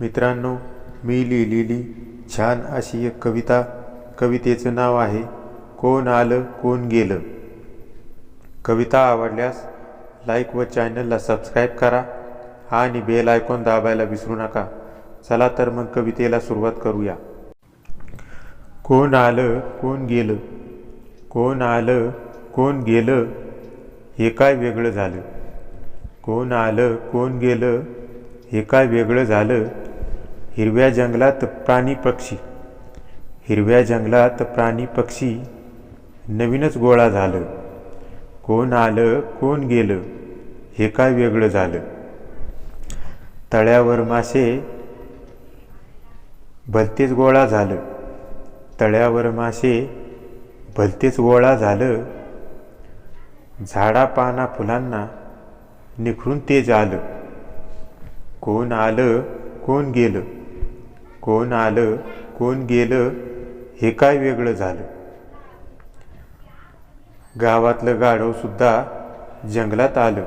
मित्रांनो मी लिहिलेली छान अशी एक कविता. कवितेचं नाव आहे कोण आलं कोण गेलं. कविता आवडल्यास लाईक व चॅनलला सबस्क्राईब करा आणि बेल आयकॉन दाबायला विसरू नका. चला तर मग कवितेला सुरुवात करूया. कोण आलं कोण गेलं. कोण आलं कोण गेलं. हे काय वेगळं झालं. कोण आलं कोण गेलं. हे काय वेगळं झालं. हिरव्या जंगलात प्राणी पक्षी. हिरव्या जंगलात प्राणी पक्षी नवीनच गोळा झालं. कोण आलं कोण गेलं हे काय वेगळं झालं? तळ्यावर मासे भलतेच गोळा झालं. तळ्यावर मासे भलतेच गोळा झालं. झाडा पाना फुलांना निखरून तेज आलं. कोण आलं कोण गेलं? कोण आलं कोण गेलं हे काय वेगळं झालं? गावातलं गाढवसुद्धा जंगलात आलं.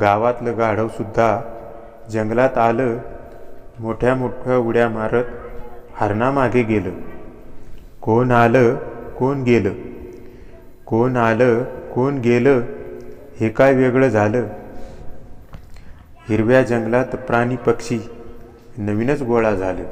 गावातलं गाढवसुद्धा जंगलात आलं मोठ्या मोठ्या उड्या मारत हरणामागे गेलं. कोण आलं कोण गेलं? कोण आलं कोण गेलं हे काय वेगळं झालं? हिरव्या जंगलात प्राणी पक्षी नवीनच गोळा झाले.